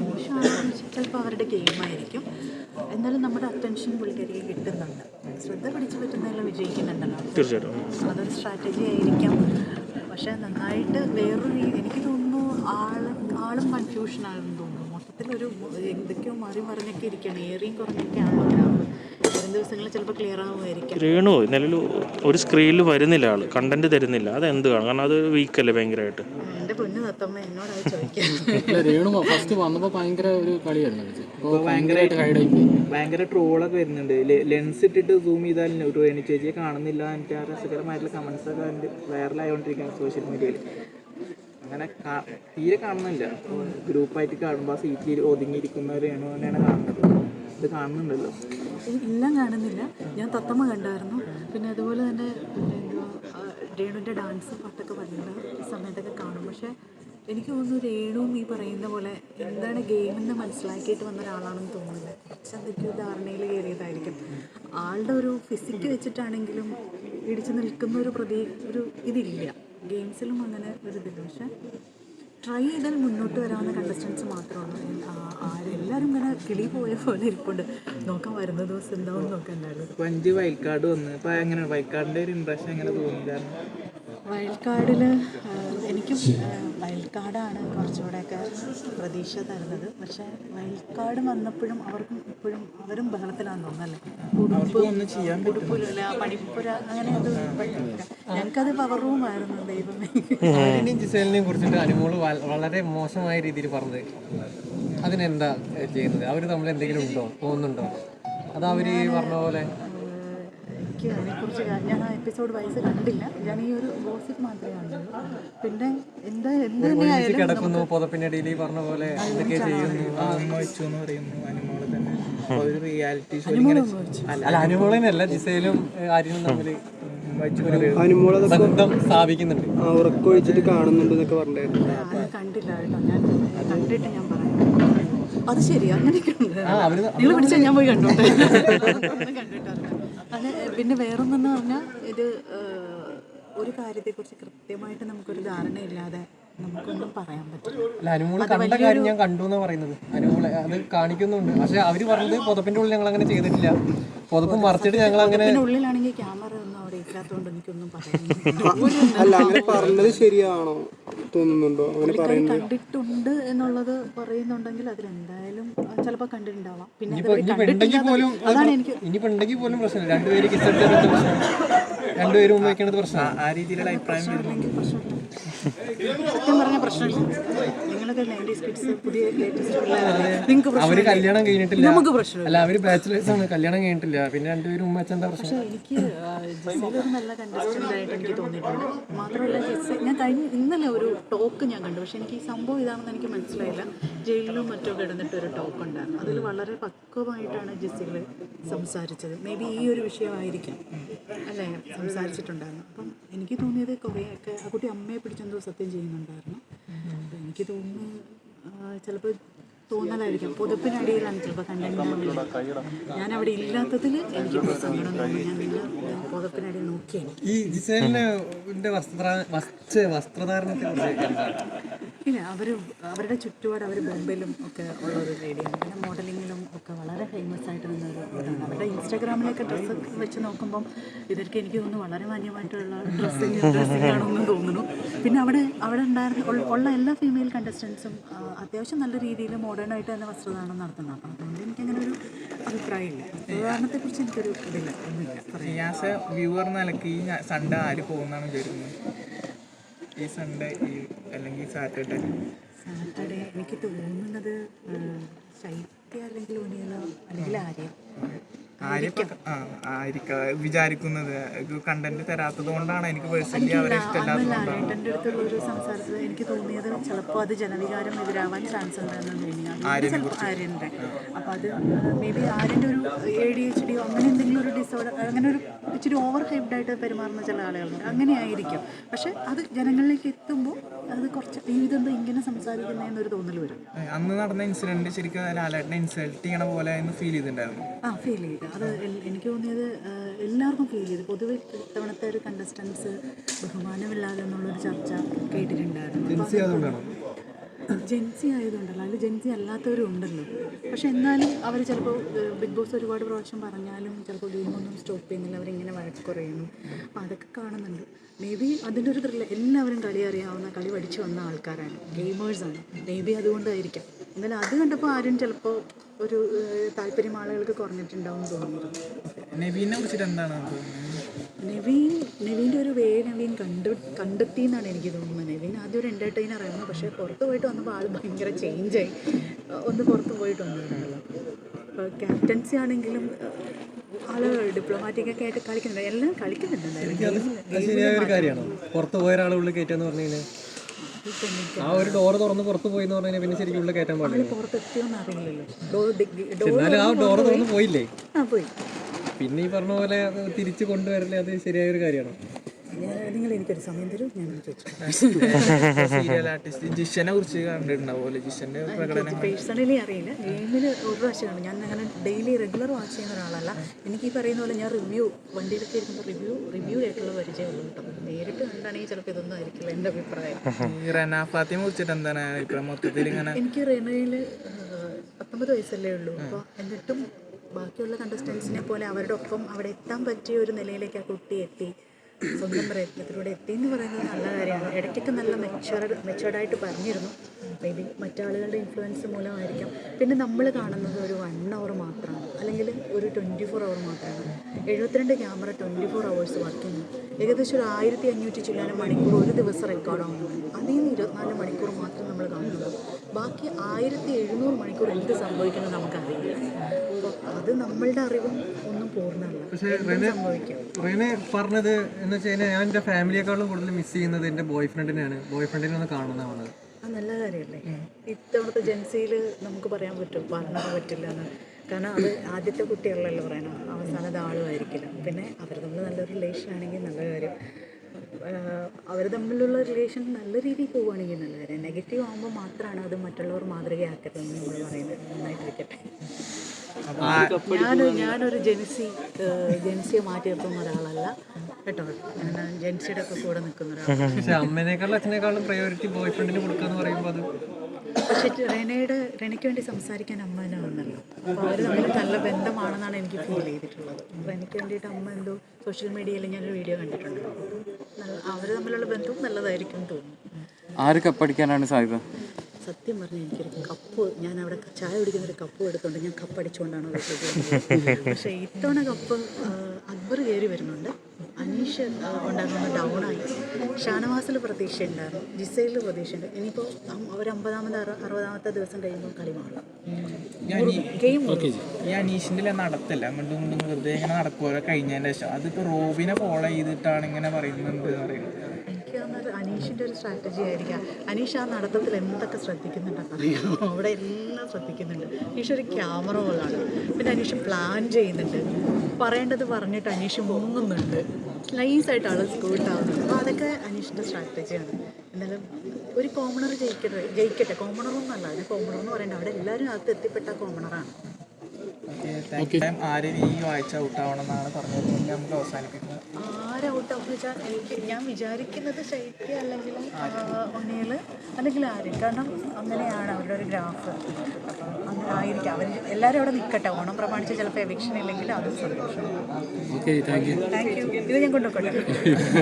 മോശമാണെന്ന് വെച്ചാൽ ചിലപ്പോൾ അവരുടെ ഗെയിമായിരിക്കും എന്നാലും നമ്മുടെ അറ്റൻഷൻ പുള്ളിക്കരികെ കിട്ടുന്നുണ്ട്. ശ്രദ്ധ പിടിച്ചു പറ്റുന്നതെല്ലാം വിജയിക്കുന്നുണ്ടല്ലോ തീർച്ചയായിട്ടും. അതൊരു സ്ട്രാറ്റജി ആയിരിക്കാം. പക്ഷെ നന്നായിട്ട് വേറൊരു എനിക്ക് തോന്നുന്നു ആൾ ആളും കൺഫ്യൂഷനാണെന്ന് തോന്നുന്നു. മൊത്തത്തിലൊരു എന്തൊക്കെയോ മറി മറിഞ്ഞൊക്കെ ഇരിക്കുകയാണ്. ഏറിയും കുറഞ്ഞൊക്കെയാണല്ലോ ഗ്രാഫ് വരും ദിവസങ്ങളിൽ ചിലപ്പോൾ ക്ലിയർ ആവുമായിരിക്കും. രേണു നിലവിൽ ഒരു സ്ക്രീനിൽ വരുന്നില്ല ആൾ കണ്ടന്റ് തരുന്നില്ല. അത് എന്ത് കാണും? കാരണം അത് വീക്കല്ലേ ഭയങ്കരമായിട്ട്? തത്തമ്മ ചോദിക്കാം. ഇല്ല, ഫസ്റ്റ് വന്നപ്പോൾ ഭയങ്കര ഒരു കളിയായിരുന്നു ഭയങ്കര ട്രോളൊക്കെ വരുന്നുണ്ട്. ലെൻസ് ഇട്ടിട്ട് സൂം ചെയ്താൽ ഒരു എനിക്ക് ചേച്ചിയെ കാണുന്നില്ല എനിക്ക് ആ രസകരമായിട്ടുള്ള കമന്റ്സ് ഒക്കെ അതിന്റെ വൈറലായോണ്ടിരിക്കുകയാണ് സോഷ്യൽ മീഡിയയിൽ അങ്ങനെ തീരെ കാണുന്നില്ല. ഗ്രൂപ്പായിട്ട് കാണുമ്പോൾ ആ സീറ്റിൽ ഒതുങ്ങിയിരിക്കുന്നവരെയാണ് തന്നെയാണ് കാണുന്നത്. ഇത് കാണുന്നുണ്ടല്ലോ. എല്ലാം കാണുന്നില്ല. ഞാൻ തത്തമ്മ കണ്ടായിരുന്നു. പിന്നെ അതുപോലെ തന്നെ രേണുവിന്റെ ഡാൻസ് പാട്ടൊക്കെ വരുന്ന സമയത്തൊക്കെ കാണും. പക്ഷേ എനിക്ക് തോന്നുന്നു രേണുവും ഈ പറയുന്ന പോലെ എന്താണ് ഗെയിമെന്ന് മനസ്സിലാക്കിയിട്ട് വന്ന ഒരാളാണെന്ന് തോന്നുന്നില്ല. കുറച്ച് എന്തൊക്കെയോ ധാരണയിൽ കയറിയതായിരിക്കും. ആളുടെ ഒരു ഫിസിക്ക് വെച്ചിട്ടാണെങ്കിലും ഇടിച്ചു നിൽക്കുന്ന ഒരു പ്രതി ഒരു ഇതില്ല. ഗെയിംസിലും അങ്ങനെ ഒരു ഇതില്ല. പക്ഷേ ട്രൈ ചെയ്താൽ മുന്നോട്ട് വരാവുന്ന കണ്ടസ്റ്റൻസ് മാത്രമാണ്. എല്ലാവരും ഇങ്ങനെ കിളി പോയ പോലെ ഇരിപ്പുണ്ട്. നോക്കാൻ വരുന്ന ദിവസം എന്താവും അഞ്ച് വൈൽഡ് കാർഡ് വന്ന്. ഇപ്പൊ എങ്ങനെയാണ് കാർഡിന്റെ ഒരു ഇംപ്രഷൻ എങ്ങനെ തോന്നുന്നു കാരണം വൈൽഡ് വൈൽഡ് കാർഡാണ് കുറച്ചുകൂടെയൊക്കെ പ്രതീക്ഷ തരുന്നത്. പക്ഷേ വൈൽഡ് കാർഡ് വന്നപ്പോഴും അവർക്കും ഇപ്പോഴും അവരും ബഹളത്തിലാണെന്ന് തോന്നുന്നല്ലേ ഉടുപ്പ് ഒന്നും ചെയ്യാൻ ഉടുപ്പില്ല പണിപ്പുര അങ്ങനെ അത് പറ്റില്ല ഞങ്ങൾക്കത് പവർ റൂമായിരുന്നു ദൈവമേ. ജിസേലിനെയും കുറിച്ചിട്ട് അനുമോൾ വളരെ മോശമായ രീതിയിൽ പറഞ്ഞത്. അതിനെന്താ ചെയ്യുന്നത്? അവർ തമ്മിൽ എന്തെങ്കിലും ഉണ്ടോ? തോന്നുന്നുണ്ടോ? അത് അവർ പറഞ്ഞ പോലെ എനിക്ക് അതിനെക്കുറിച്ച് ഞാൻ ആ എപ്പിസോഡ് വൈസ് കണ്ടില്ല. ഞാൻ ഈ ഒരു ഗോസിപ്പ് മാത്രമേ കണ്ടുള്ളൂ. പിന്നെ എന്താ എന്ത് കിടക്കുന്നു പുതപ്പിനിടയിൽ ഈ പറഞ്ഞ പോലെ എന്തൊക്കെ ചെയ്യുന്നു അമ്മ എന്ന് പറയുന്നു അനുമോൾ തന്നെ. ഒരു റിയാലിറ്റി ഷോ ഇങ്ങനെ അല്ല അല്ല ജിസയിലും ആര്യനും തമ്മിൽ വെച്ചു പറയുന്നു അനുമോളത് ബന്ധം സ്ഥാപിക്കുന്നുണ്ട്. ഉറക്കൊഴിച്ചിട്ട് കാണുന്നുണ്ട് എന്നൊക്കെ പറഞ്ഞിട്ടുണ്ടായിരുന്നു. കണ്ടില്ല കേട്ടോ. ഞാൻ കണ്ടിട്ട് ഞാൻ പറയാം. അത് ശരി അങ്ങനെയൊക്കെ ഉണ്ട്. അവർ നിങ്ങൾ പിടിച്ചാൽ ഞാൻ പോയി കണ്ടോട്ടെ? അത് പിന്നെ വേറൊന്നെന്ന് പറഞ്ഞാൽ ഇത് ഒരു കാര്യത്തെക്കുറിച്ച് കൃത്യമായിട്ട് നമുക്കൊരു ധാരണയില്ലാതെ നമുക്കൊന്നും പറയാൻ പറ്റില്ല. അനുമോൾ കണ്ട കാര്യം ഞാൻ കണ്ടു എന്ന് പറയുന്നത്. അനുമോളെ അത് കാണിക്കുന്നുണ്ട്. പക്ഷെ അവർ പറഞ്ഞത് പുതപ്പിന്റെ ഉള്ളിൽ ഞങ്ങൾ അങ്ങനെ ചെയ്തിട്ടില്ല. പുതപ്പ് മറിച്ചിട്ട് ഞങ്ങൾ അങ്ങനെ ഉള്ളിലാണെങ്കിൽ ക്യാമറ ഒന്നും അവിടെ ഇല്ലാത്തതുകൊണ്ട് എനിക്കൊന്നും പറയാൻ അല്ല അങ്ങനെ പറഞ്ഞത് ശരിയാണോ തോന്നുന്നുണ്ടോ? അങ്ങനെ കണ്ടിട്ടുണ്ട് എന്നുള്ളത് പറയുന്നുണ്ടെങ്കിൽ അതിലെന്തായാലും ചിലപ്പോൾ കണ്ടിട്ടുണ്ടാവാം. പിന്നെ ഇനിയിപ്പോ ഉണ്ടെങ്കിൽ പോലും അതാണ് എനിക്ക് ഇനിയിപ്പോ ഉണ്ടെങ്കിൽ പോലും പ്രശ്നമില്ല. രണ്ടുപേര് കിസ് രണ്ടുപേരും ഉപയോഗിക്കേണ്ടത് വെക്കണത് പ്രശ്നമാണ്. ആ രീതിയിലുള്ള അഭിപ്രായം സത്യം പറഞ്ഞ പ്രശ്നമില്ല. നിങ്ങളൊക്കെ നയന്റീസ് കിഡ്സ് പുതിയ ലേറ്റസ്റ്റ് നിങ്ങൾക്ക് അവർ കല്യാണം കഴിഞ്ഞിട്ടില്ല. നമുക്ക് പ്രശ്നം അല്ല അവർ ബാച്ചിലേഴ്സ് ആണ്. കല്യാണം കഴിഞ്ഞിട്ടില്ല. പിന്നെ രണ്ടുപേരും വെച്ചാൽ എന്താ പ്രശ്നം? പക്ഷേ എനിക്ക് ജിസയിൽ ഒരു നല്ല കണ്ടസ്റ്റന്റ് ആയിട്ട് എനിക്ക് തോന്നിയിട്ടുണ്ട്. മാത്രമല്ല ജിസ ഞാൻ കഴിഞ്ഞ ഇന്നലെ ഒരു ടോക്ക് ഞാൻ കണ്ടു. പക്ഷെ എനിക്ക് ഈ സംഭവം ഇതാണെന്ന് എനിക്ക് മനസ്സിലായില്ല. ജയിലിലും മറ്റോ കിടന്നിട്ട് ഒരു ടോക്ക് ഉണ്ടായിരുന്നു. അതിൽ വളരെ പക്വമായിട്ടാണ് ജിസയിൽ സംസാരിച്ചത്. മേ ബി ഈ ഒരു വിഷയമായിരിക്കാം. അല്ലേ? സംസാരിച്ചിട്ടുണ്ടായിരുന്നു. അപ്പം എനിക്ക് തോന്നിയത് കുറേയൊക്കെ ആ കുട്ടി അമ്മയെ പിടിച്ചെന്തോ സത്യം ചെയ്യുന്നുണ്ടായിരുന്നു. എനിക്ക് തോന്നുന്നു. ചിലപ്പോൾ തോന്നലായിരിക്കും. പുതപ്പിനടിയിലാണ് ചിലപ്പോൾ കണ്ടന്റ് ഞാൻ അവിടെ ഇല്ലാത്തതിൽ എനിക്ക് സങ്കടം ഞാൻ നോക്കിയാണ്. ഈ ജിസേലിന്റെ വസ്ത്ര വസ്ത്ര വസ്ത്രധാരണത്തെ കുറിച്ച് ഇല്ല അവർ അവരുടെ ചുറ്റുപാട് അവർ ബോംബെയിലും ഒക്കെ ഉള്ള ഒരു ലേഡിയാണ് പിന്നെ മോഡലിങ്ങിലും ഒക്കെ വളരെ ഫേമസ് ആയിട്ട് നിന്നൊരു ഇതാണ്. അവരുടെ ഇൻസ്റ്റാഗ്രാമിലൊക്കെ ഡ്രസ്സ് വെച്ച് നോക്കുമ്പം ഇവർക്ക് എനിക്ക് തോന്നുന്നു വളരെ മാന്യമായിട്ടുള്ള ഡ്രസ്സിങ് ഡ്രസ്സിങ് ആണെന്ന് തോന്നുന്നു. പിന്നെ അവിടെ അവിടെ ഉണ്ടായിരുന്ന ഉള്ള- എല്ലാ ഫീമെയിൽ കണ്ടസ്റ്റൻസും അത്യാവശ്യം നല്ല രീതിയിൽ മോഡേൺ ആയിട്ട് തന്നെ വസ്ത്രധാരണം നടത്തുന്നത് അപ്പം അതുകൊണ്ട് എനിക്കങ്ങനെ ഒരു അഭിപ്രായമില്ല. വസ്ത്രധാരണത്തെക്കുറിച്ച് എനിക്കൊരു ഇതില്ല ഒന്നുമില്ല. വ്യൂവർ ഈ സൺഡേ ആര് പോകുന്നാണ് വിചാരിക്കുന്നത്? ഈ സൺഡേ ഈ അല്ലെങ്കിൽ സാറ്റർഡേ സാറ്റർഡേ എനിക്ക് തോന്നുന്നത് ശൈത്യ അല്ലെങ്കിൽ ഒനിയലോ അല്ലെങ്കിൽ ആര്യ. വിചാരിക്കുന്നത് കണ്ടന്റ് തരാത്തത് കൊണ്ടാണ് എനിക്ക് പേഴ്സണലി അവരെ ഇഷ്ടമില്ലാത്തത് സംസാരത്തിൽ എനിക്ക് തോന്നിയത് ചിലപ്പോൾ അത് ജനവികാരം എതിരാവാൻ ചാൻസ് ഉണ്ടെന്ന് ആര്യന്റെ അപ്പോൾ അത് മേ ബി ആര്യന്റെ ഒരു എ ഡി എച്ച് ഡിയോ അങ്ങനെ എന്തെങ്കിലും ഒരു ഡിസോർഡർ അങ്ങനെ ഒരു ഇച്ചിരി ഓവർ ഹൈബ്ഡ് ആയിട്ട് പെരുമാറുന്ന ചില ആളുകളുണ്ട്. അങ്ങനെ ആയിരിക്കും. പക്ഷെ അത് ജനങ്ങളിലേക്ക് എത്തുമ്പോൾ അത് കുറച്ച് ഇതെന്തോ ഇങ്ങനെ സംസാരിക്കുന്നതെന്നൊരു തോന്നൽ വരും. അന്ന് നടന്ന ഇൻസിഡന്റ് ശരിക്കും ലാലേട്ടനെ ഇൻസൾട്ട് ചെയ്യണ പോലെ ഫീൽ ചെയ്തിട്ടുണ്ടായിരുന്നു? ആ ഫീൽ ചെയ്തു. അത് എനിക്ക് തോന്നിയത് എല്ലാവർക്കും ഫീൽ ചെയ്തു. പൊതുവെ ഇത്തവണത്തെ ഒരു കണ്ടസ്റ്റൻസ് ബഹുമാനമില്ലാതെ എന്നുള്ളൊരു ചർച്ച കേട്ടിട്ടുണ്ടായിരുന്നു. ജെൻസി ആയതുകൊണ്ടല്ലോ. അതിൽ ജെൻസി അല്ലാത്തവരും ഉണ്ടല്ലോ പക്ഷെ എന്നാലും അവർ ചിലപ്പോൾ ബിഗ് ബോസ് ഒരുപാട് പ്രാവശ്യം പറഞ്ഞാലും ചിലപ്പോൾ ഗെയിമൊന്നും സ്റ്റോപ്പ് ചെയ്യുന്നില്ല. അവരിങ്ങനെ വഴക്ക് കുറയുന്നു അപ്പം അതൊക്കെ കാണുന്നുണ്ട്. മേ ബി അതിന്റെ ഒരു ത്രില്ല എല്ലാവരും കളി അറിയാവുന്ന കളി പഠിച്ചു വന്ന ആൾക്കാരാണ്. ഗെയിമേഴ്സാണ് മേ ബി അതുകൊണ്ടായിരിക്കാം. എന്നാലും അത് കണ്ടപ്പോൾ ആരും ചിലപ്പോൾ ഒരു താല്പര്യം ആളുകൾക്ക് കുറഞ്ഞിട്ടുണ്ടാവും തോന്നുന്നു. തോന്നിയിരുന്നു നവീനെ കുറിച്ചിട്ട് എന്താണ് നവീൻ നവീന്റെ ഒരു വേ നവീൻ കണ്ടു കണ്ടെത്തി എന്നാണ് എനിക്ക് തോന്നുന്നത്. നവീൻ ആദ്യം ഒരു എന്റർടൈനർ ആയിരുന്നു പക്ഷേ പുറത്ത് പോയിട്ട് വന്നപ്പോൾ ആൾ ഭയങ്കര ചേഞ്ചായി ഒന്ന് പുറത്ത് പോയിട്ട് വന്നിട്ടുണ്ടല്ലോ ഇപ്പോൾ ക്യാപ്റ്റൻസി ആണെങ്കിലും ഡിപ്ലോമാറ്റിക് ഡിപ്ലോമാറ്റിക്കൊക്കെ ആയിട്ട് കളിക്കുന്നുണ്ട്. എല്ലാം കളിക്കുന്നുണ്ട്. പുറത്ത് പോയ ഒരാളെ ഉള്ളിൽ കയറ്റാന്ന് പറഞ്ഞു കഴിഞ്ഞാൽ ആ ഒരു ഡോർ തുറന്ന് പുറത്ത് പോയി എന്ന് പറഞ്ഞാൽ പിന്നെ ശരിക്കും ഉള്ളിൽ കയറ്റാൻ പാടില്ല. പുറത്തെത്തിയോന്ന് അറിയില്ലല്ലോ. ഡോർ ഡോർ എന്നാലും ആ ഡോർ തുറന്ന് പോയില്ലേ? ആ പോയി. പിന്നെ ഈ പറഞ്ഞ പോലെ തിരിച്ചു കൊണ്ടുവരലേ കൊണ്ടുവരല്ലേ അത് ശരിയായ ഒരു കാര്യമാണോ. നിങ്ങൾ എനിക്കൊരു സമയം തരും ഞാൻ ചോദിച്ചു. സീരിയൽ ആർട്ടിസ്റ്റ് ജിഷനെ കുറിച്ച് കണ്ടിട്ടുണ്ടാവുമല്ലോ ജിഷന്റെ പ്രകടനം പേഴ്സണലി അറിയില്ല. ഗെയിമിൽ ഒരു പ്രാവശ്യമാണ്. ഞാൻ അങ്ങനെ ഡെയിലി റെഗുലർ വാച്ച് ചെയ്യുന്ന ഒരാളല്ല. എനിക്ക് ഈ പറയുന്ന പോലെ ഞാൻ റിവ്യൂ വണ്ടിയിലൊക്കെ ഇരിക്കുമ്പോൾ റിവ്യൂ റിവ്യൂ ആയിട്ടുള്ള പരിചയമുള്ളൂ കേട്ടോ. നേരിട്ട് കണ്ടാണെങ്കിൽ ചിലപ്പോൾ ഇതൊന്നും ആയിരിക്കില്ല എന്റെ അഭിപ്രായം. റെന ഫാത്തിമെ കുറിച്ചിട്ട് എന്താണ് അഭിപ്രായം? മൊത്തത്തിൽ ഇങ്ങനെ എനിക്ക് റെനയിൽ പത്തൊമ്പത് വയസ്സല്ലേ ഉള്ളൂ. അപ്പോൾ എന്നിട്ടും ബാക്കിയുള്ള കണ്ടസ്റ്റൻസിനെ പോലെ അവരുടെ ഒപ്പം അവിടെ എത്താൻ പറ്റിയ ഒരു നിലയിലേക്ക് ആ കുട്ടി എത്തി. സ്വന്തം പ്രയത്നത്തിലൂടെ എത്തി എന്ന് പറയുന്നത് നല്ല കാര്യമാണ്. ഇടയ്ക്കൊക്കെ നല്ല മെച്ചുവർഡ് മെച്ചുവർഡായിട്ട് പറഞ്ഞിരുന്നു. മേ ബി മറ്റാളുകളുടെ ഇൻഫ്ലുവൻസ് മൂലമായിരിക്കാം. പിന്നെ നമ്മൾ കാണുന്നത് ഒരു വൺ അവർ മാത്രമാണ്. അല്ലെങ്കിൽ ഒരു ട്വന്റി ഫോർ അവർ മാത്രമാണ്. എഴുപത്തിരണ്ട് camera twenty four hours work ചെയ്യുന്നു ഏകദേശം ഒരു ആയിരത്തി അഞ്ഞൂറ്റി ചില്ലാനും മണിക്കൂർ ഒരു ദിവസം റെക്കോർഡാണ് അതിൽ നിന്ന് ഇരുപത്തിനാല് മണിക്കൂർ മാത്രം നമ്മൾ കാണുന്നത് ബാക്കി ആയിരത്തി എഴുന്നൂറ് മണിക്കൂർ എന്ത് സംഭവിക്കുന്നത് നമുക്കറിയില്ല. അപ്പോൾ അത് നമ്മളുടെ അറിവും ഒന്നും പൂർണമല്ല. റെനെ പറഞ്ഞത് എന്ന് വെച്ച് കഴിഞ്ഞാൽ ഞാൻ എന്റെ ഫാമിലിയെക്കാളും കൂടുതൽ മിസ് ചെയ്യുന്നത് എന്റെ ബോയ് ഫ്രണ്ടിനെയാണ് ബോയ് ഫ്രണ്ടിനെ ഒന്ന് കാണുന്നതാണ്. നല്ല കാര്യമല്ലേ? ഇത്തവണത്തെ ജൻസിയിൽ നമുക്ക് പറയാൻ പറ്റും പറഞ്ഞാൽ പറ്റില്ല എന്ന്. കാരണം അത് ആദ്യത്തെ കുട്ടികളല്ലോ പറയണം അവസാനത്തെ ആളുമായിരിക്കില്ല. പിന്നെ അവർ തമ്മിൽ നല്ലൊരു റിലേഷൻ ആണെങ്കിൽ നല്ല കാര്യം. അവർ തമ്മിലുള്ള റിലേഷൻ നല്ല രീതിയിൽ പോവുകയാണെങ്കിൽ നല്ല കാര്യം. നെഗറ്റീവ് ആകുമ്പോൾ മാത്രമാണ് അത് മറ്റുള്ളവർ മാതൃകയാക്കരുതെന്ന് നമ്മൾ പറയുന്നത്. നന്നായിട്ടിരിക്കട്ടെ. ഞാൻ ഞാനൊരു ജെൻസി ജെൻസിയെ മാറ്റി നിർത്തുന്ന ഒരാളല്ല. കേട്ടോ? ഞാൻ ജെൻസിയുടെ ഒക്കെ കൂടെ നിൽക്കുന്ന ഒരാളാണ്. പക്ഷെ അമ്മേനേക്കാളും അച്ഛനേക്കാളും പ്രയോറിറ്റി ബോയ് ഫ്രണ്ടിന് കൊടുക്കാന്ന് എന്ന് പറയുമ്പോൾ അത് പക്ഷെ റെനയുടെ റെനയ്ക്ക് വേണ്ടി സംസാരിക്കാൻ അമ്മ തന്നെ വന്നല്ലോ അപ്പോൾ അവർ തമ്മിൽ നല്ല ബന്ധമാണെന്നാണ് എനിക്ക് ഫീൽ ചെയ്തിട്ടുള്ളത്. റെനയ്ക്ക് വേണ്ടിയിട്ട് അമ്മ എന്തോ സോഷ്യൽ മീഡിയയിൽ ഞാനൊരു വീഡിയോ കണ്ടിട്ടുണ്ട്. അവർ തമ്മിലുള്ള ബന്ധവും നല്ലതായിരിക്കും എന്ന് തോന്നുന്നു. ആര് കപ്പടിക്കാനാണ് സാധ്യത? സത്യം പറഞ്ഞാൽ എനിക്കൊരു കപ്പ് ഞാൻ അവിടെ ചായ കുടിക്കുന്ന ഒരു കപ്പ് എടുത്തുകൊണ്ട് ഞാൻ കപ്പ് അടിച്ചുകൊണ്ടാണ് പക്ഷേ ഇത്തവണ കപ്പ് അക്ബർ കയറി വരുന്നുണ്ട്. അനീഷ് ഉണ്ടാകുന്ന ഡൗണായി ഷാനവാസിൽ പ്രതീക്ഷ ഉണ്ടായിരുന്നു ജിസയിൽ പ്രതീക്ഷയുണ്ട്. ഇനിയിപ്പോൾ അവർ അമ്പതാമത് അറു അറുപതാമത്തെ ദിവസം കഴിയുമ്പോൾ കളി മാറും. ഗെയിം ഈ അനീഷിന്റെ നടത്തല്ല. അങ്ങോട്ടും ഇങ്ങോട്ടും വെറുതെ ഇങ്ങനെ നടക്കുമല്ലോ കഴിഞ്ഞതിന്റെ ശേഷം. അതിപ്പോ റോബിനെ ഫോളോ ചെയ്തിട്ടാണ് ഇങ്ങനെ പറയുന്നുണ്ട് പറയുന്നത്. അനീഷിന്റെ ഒരു സ്ട്രാറ്റജി ആയിരിക്കാം. അനീഷ് ആ നടത്തത്തിൽ എന്തൊക്കെ ശ്രദ്ധിക്കുന്നുണ്ട് അവിടെ എല്ലാം ശ്രദ്ധിക്കുന്നുണ്ട്. അനീഷ് ഒരു ക്യാമറ പോലാണ് പിന്നെ അനീഷ് പ്ലാൻ ചെയ്യുന്നുണ്ട്. പറയേണ്ടത് പറഞ്ഞിട്ട് അനീഷ് മുങ്ങുന്നുണ്ട്. നൈസായിട്ട് ആൾ സ്കൂട്ടാവുന്നത് അപ്പോൾ അതൊക്കെ അനീഷിന്റെ സ്ട്രാറ്റജിയാണ് എന്നാലും ഒരു കോമണർ ജയിക്കട്ടെ ജയിക്കട്ടെ. കോമണറൊന്നല്ല അതിന് കോമണർ എന്ന് പറയേണ്ട. അവിടെ എല്ലാവരും അകത്ത് എത്തിപ്പെട്ട കോമണറാണ് ആരും ഈ ആഴ്ച ഔട്ടാവണം എന്നാണ് പറഞ്ഞത്. നമുക്ക് അവസാനിപ്പിക്കുന്നത് ആര് ഔട്ട് ഓഫ് വെച്ചാൽ എനിക്ക് ഞാൻ വിചാരിക്കുന്നത് ശൈത്യ അല്ലെങ്കിൽ ഒനിയൽ അല്ലെങ്കിൽ ആര് കാരണം അങ്ങനെയാണ് അവരുടെ ഒരു ഗ്രാഫ്. അങ്ങനെ ആയിരിക്കാം. അവർ എല്ലാവരും അവിടെ നിൽക്കട്ടെ ഓണം പ്രമാണിച്ച് ചിലപ്പോൾ എവിക്ഷൻ ഇല്ലെങ്കിൽ അതും സന്തോഷം. താങ്ക് യു ഇത് ഞാൻ കൊണ്ടുപോയിക്കോട്ടെ.